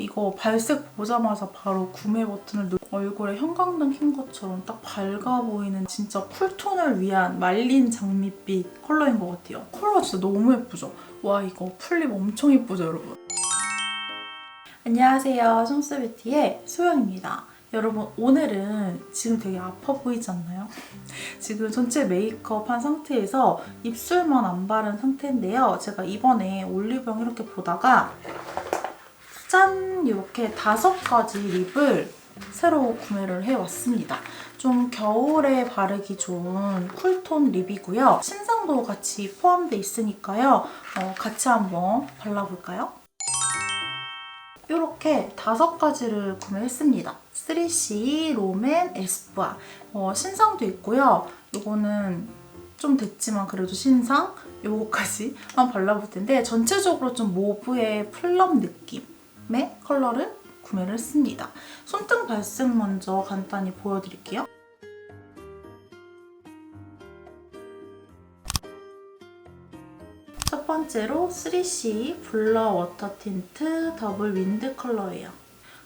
이거 발색 보자마자 바로 구매 버튼을 누르 얼굴에 형광등 킨 것처럼 딱 밝아 보이는 진짜 쿨톤을 위한 말린 장밋빛 컬러인 것 같아요. 컬러 진짜 너무 예쁘죠? 와 이거 풀립 엄청 예쁘죠 여러분? 안녕하세요. 솜스뷰티의 소영입니다. 여러분 오늘은 지금 되게 아파 보이지 않나요? 지금 전체 메이크업 한 상태에서 입술만 안 바른 상태인데요. 제가 이번에 올리브영 이렇게 보다가 짠! 이렇게 다섯 가지 립을 새로 구매를 해왔습니다. 좀 겨울에 바르기 좋은 쿨톤 립이고요. 신상도 같이 포함되어 있으니까요. 어, 같이 한번 발라볼까요? 이렇게 다섯 가지를 구매했습니다. 3C, 롬앤, 에스쁘아. 어, 신상도 있고요. 이거는 좀 됐지만 그래도 신상 요거까지 한번 발라볼 텐데 전체적으로 좀 모브의 플럼 느낌 의 컬러를 구매를 했습니다. 손등 발색 먼저 간단히 보여드릴게요. 첫 번째로 3C 블러 워터 틴트 더블 윈드 컬러예요.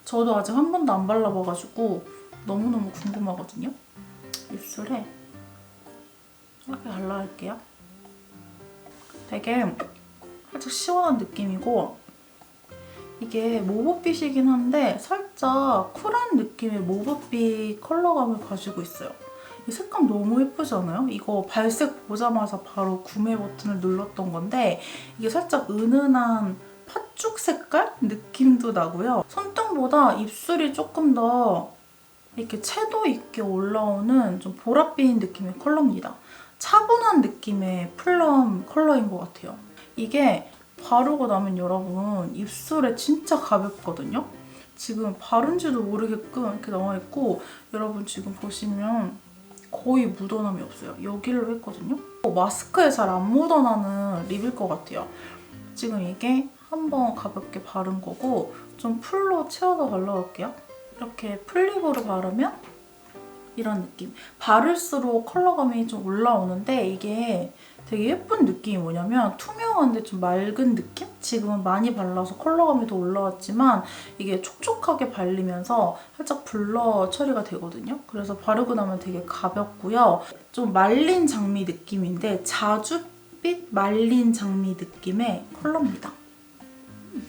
저도 아직 한 번도 안 발라봐가지고 너무너무 궁금하거든요. 입술에 이렇게 발라볼게요. 되게 살짝 시원한 느낌이고 이게 모브빛이긴 한데 살짝 쿨한 느낌의 모브빛 컬러감을 가지고 있어요. 이 색감 너무 예쁘지 않아요? 이거 발색 보자마자 바로 구매 버튼을 눌렀던 건데 이게 살짝 은은한 팥죽 색깔 느낌도 나고요. 손등보다 입술이 조금 더 이렇게 채도 있게 올라오는 좀 보랏빛 느낌의 컬러입니다. 차분한 느낌의 플럼 컬러인 것 같아요. 이게 바르고 나면 여러분 입술에 진짜 가볍거든요? 지금 바른지도 모르게끔 이렇게 나와있고 여러분 지금 보시면 거의 묻어남이 없어요. 여기로 했거든요. 마스크에 잘 안 묻어나는 립일 것 같아요. 지금 이게 한번 가볍게 바른 거고 좀 풀로 채워서 발라볼게요. 이렇게 풀립으로 바르면 이런 느낌. 바를수록 컬러감이 좀 올라오는데 이게 되게 예쁜 느낌이 뭐냐면 투명한데 좀 맑은 느낌? 지금은 많이 발라서 컬러감이 더 올라왔지만 이게 촉촉하게 발리면서 살짝 블러 처리가 되거든요. 그래서 바르고 나면 되게 가볍고요. 좀 말린 장미 느낌인데 자줏빛 말린 장미 느낌의 컬러입니다.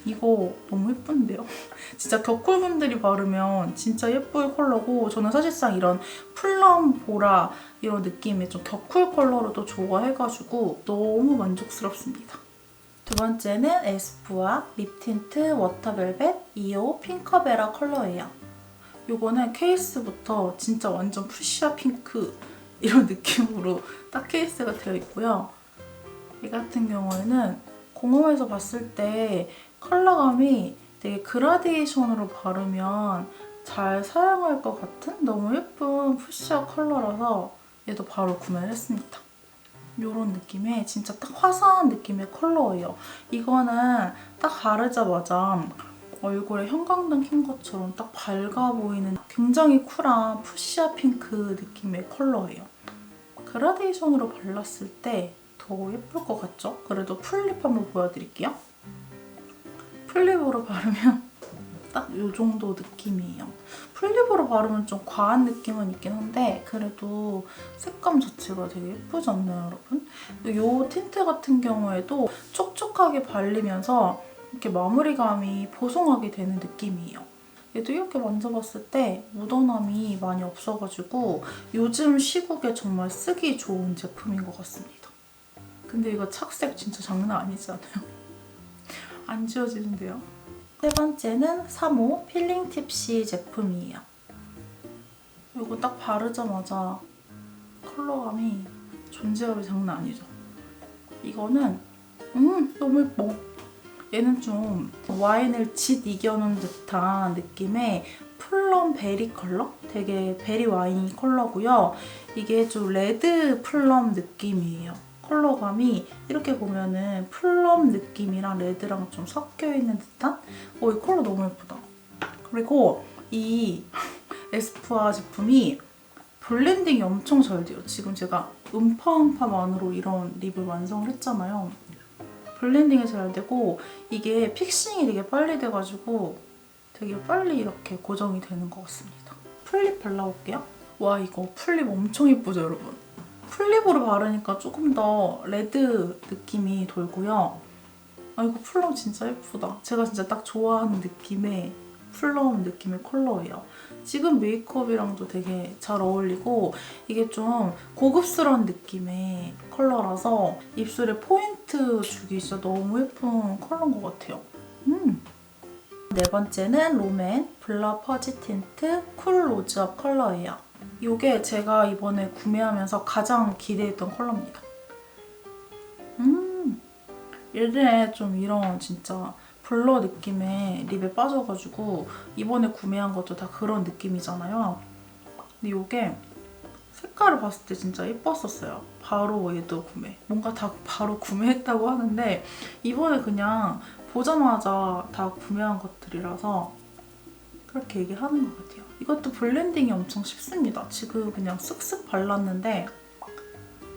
이거 너무 예쁜데요? 진짜 격쿨분들이 바르면 진짜 예쁠 컬러고 저는 사실상 이런 플럼 보라 이런 느낌의 좀 격쿨 컬러로 도 좋아해가지고 너무 만족스럽습니다. 두 번째는 에스쁘아 립 틴트 워터벨벳 2호 핑커베라 컬러예요. 이거는 케이스부터 진짜 완전 푸시아 핑크 이런 느낌으로 딱 케이스가 되어 있고요. 이 같은 경우에는 공홈에서 봤을 때 컬러감이 되게 그라데이션으로 바르면 잘 사용할 것 같은 너무 예쁜 푸시아 컬러라서 얘도 바로 구매를 했습니다. 이런 느낌의 진짜 딱 화사한 느낌의 컬러예요. 이거는 딱 바르자마자 얼굴에 형광등 킨 것처럼 딱 밝아 보이는 굉장히 쿨한 푸시아 핑크 느낌의 컬러예요. 그라데이션으로 발랐을 때 더 예쁠 것 같죠? 그래도 풀립 한번 보여드릴게요. 풀립으로 바르면 딱이 정도 느낌이에요. 풀립으로 바르면 좀 과한 느낌은 있긴 한데 그래도 색감 자체가 되게 예쁘지 않나요, 여러분? 이 틴트 같은 경우에도 촉촉하게 발리면서 이렇게 마무리감이 보송하게 되는 느낌이에요. 얘도 이렇게 만져봤을 때 묻어남이 많이 없어가지고 요즘 시국에 정말 쓰기 좋은 제품인 것 같습니다. 근데 이거 착색 진짜 장난 아니지 않아요? 안 지워지는데요? 세 번째는 3호 필링 팁시 제품이에요. 이거 딱 바르자마자 컬러감이 존재감이 장난 아니죠? 이거는 음 너무 예뻐. 얘는 좀 와인을 짓 이겨놓은 듯한 느낌의 플럼 베리 컬러? 되게 베리 와인 컬러고요. 이게 좀 레드 플럼 느낌이에요. 컬러감이 이렇게 보면은 플럼 느낌이랑 레드랑 좀 섞여 있는 듯한 어, 이 컬러 너무 예쁘다. 그리고 이 에스쁘아 제품이 블렌딩이 엄청 잘 돼요. 지금 제가 음파음파만으로 이런 립을 완성을 했잖아요. 블렌딩이 잘 되고 이게 픽싱이 되게 빨리 돼가지고 되게 빨리 이렇게 고정이 되는 것 같습니다. 플립 발라볼게요. 와 이거 플립 엄청 예쁘죠 여러분? 플립으로 바르니까 조금 더 레드 느낌이 돌고요. 아 이거 플럼 진짜 예쁘다. 제가 진짜 딱 좋아하는 느낌의 플럼 느낌의 컬러예요. 지금 메이크업이랑도 되게 잘 어울리고 이게 좀 고급스러운 느낌의 컬러라서 입술에 포인트 주기 진짜 너무 예쁜 컬러인 것 같아요. 음. 네 번째는 롬앤 블러 퍼지 틴트 쿨 로즈업 컬러예요. 이게 제가 이번에 구매하면서 가장 기대했던 컬러입니다. 음, 예전에 좀 이런 진짜 블러 느낌의 립에 빠져가지고 이번에 구매한 것도 다 그런 느낌이잖아요. 근데 이게 색깔을 봤을 때 진짜 예뻤었어요. 바로 얘도 구매. 뭔가 다 바로 구매했다고 하는데 이번에 그냥 보자마자 다 구매한 것들이라서 그렇게 얘기하는 것 같아요. 이것도 블렌딩이 엄청 쉽습니다. 지금 그냥 쓱쓱 발랐는데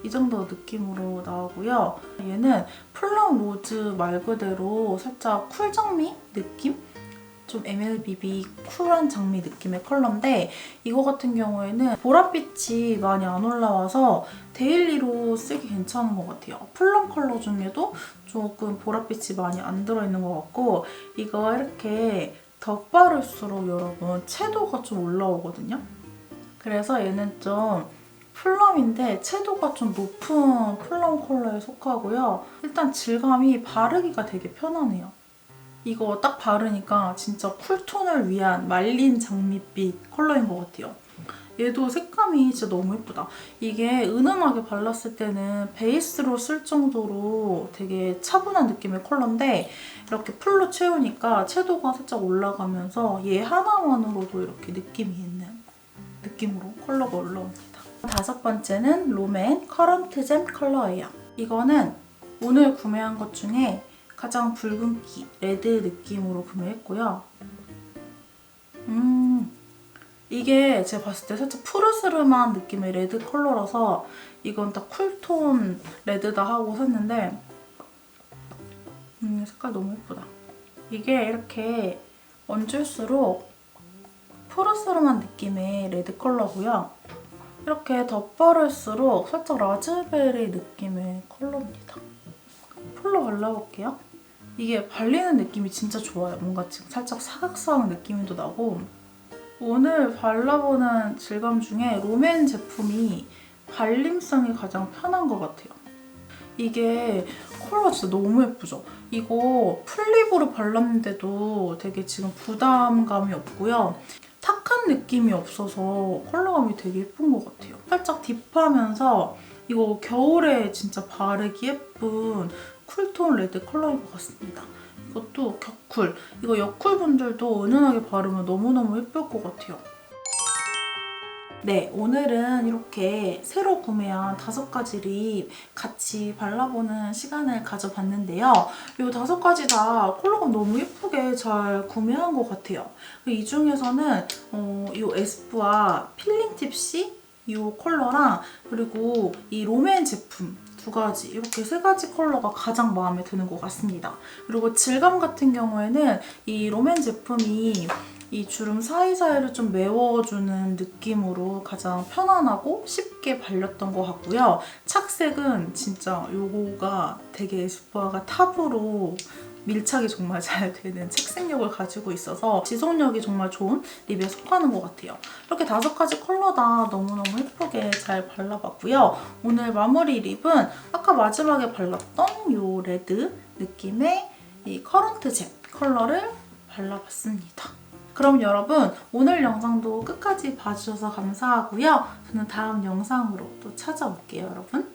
이 정도 느낌으로 나오고요. 얘는 플럼 로즈 말 그대로 살짝 쿨 장미 느낌? 좀 MLBB 쿨한 장미 느낌의 컬러인데 이거 같은 경우에는 보랏빛이 많이 안 올라와서 데일리로 쓰기 괜찮은 것 같아요. 플럼 컬러 중에도 조금 보랏빛이 많이 안 들어있는 것 같고 이거 이렇게 덧바를수록 여러분 채도가 좀 올라오거든요. 그래서 얘는 좀 플럼인데 채도가 좀 높은 플럼 컬러에 속하고요. 일단 질감이 바르기가 되게 편하네요. 이거 딱 바르니까 진짜 쿨톤을 위한 말린 장밋빛 컬러인 것 같아요. 얘도 색감이 진짜 너무 예쁘다. 이게 은은하게 발랐을 때는 베이스로 쓸 정도로 되게 차분한 느낌의 컬러인데 이렇게 풀로 채우니까 채도가 살짝 올라가면서 얘 하나만으로도 이렇게 느낌이 있는 느낌으로 컬러가 올라옵니다. 다섯 번째는 롬앤 커런트 잼 컬러예요. 이거는 오늘 구매한 것 중에 가장 붉은기 레드 느낌으로 구매했고요. 이게 제가 봤을 때 살짝 푸르스름한 느낌의 레드 컬러라서 이건 딱 쿨톤 레드다 하고 샀는데 음 색깔 너무 예쁘다. 이게 이렇게 얹을수록 푸르스름한 느낌의 레드 컬러고요. 이렇게 덧바를수록 살짝 라즈베리 느낌의 컬러입니다. 풀로 발라볼게요. 이게 발리는 느낌이 진짜 좋아요. 뭔가 지금 살짝 사각사각 느낌도 나고 오늘 발라보는 질감 중에 롬앤 제품이 발림성이 가장 편한 것 같아요. 이게 컬러 진짜 너무 예쁘죠? 이거 플립으로 발랐는데도 되게 지금 부담감이 없고요. 탁한 느낌이 없어서 컬러감이 되게 예쁜 것 같아요. 살짝 딥하면서 이거 겨울에 진짜 바르기 예쁜 쿨톤 레드 컬러인 것 같습니다. 이것도 격쿨. 이거 여쿨 분들도 은은하게 바르면 너무너무 예쁠 것 같아요. 네, 오늘은 이렇게 새로 구매한 다섯 가지 립 같이 발라보는 시간을 가져봤는데요. 이 다섯 가지 다 컬러가 너무 예쁘게 잘 구매한 것 같아요. 이 중에서는 어, 이 에스쁘아 필링 팁시 이 컬러랑 그리고 이 롬앤 제품 두 가지 이렇게 세 가지 컬러가 가장 마음에 드는 것 같습니다. 그리고 질감 같은 경우에는 이 롬앤 제품이 이 주름 사이사이를 좀 메워주는 느낌으로 가장 편안하고 쉽게 발렸던 것 같고요. 착색은 진짜 요거가 되게 에스쁘아가 탑으로 밀착이 정말 잘 되는 착색력을 가지고 있어서 지속력이 정말 좋은 립에 속하는 것 같아요. 이렇게 다섯 가지 컬러 다 너무너무 예쁘게 잘 발라봤고요. 오늘 마무리 립은 아까 마지막에 발랐던 이 레드 느낌의 이 커런트 잼 컬러를 발라봤습니다. 그럼 여러분 오늘 영상도 끝까지 봐주셔서 감사하고요. 저는 다음 영상으로 또 찾아올게요, 여러분.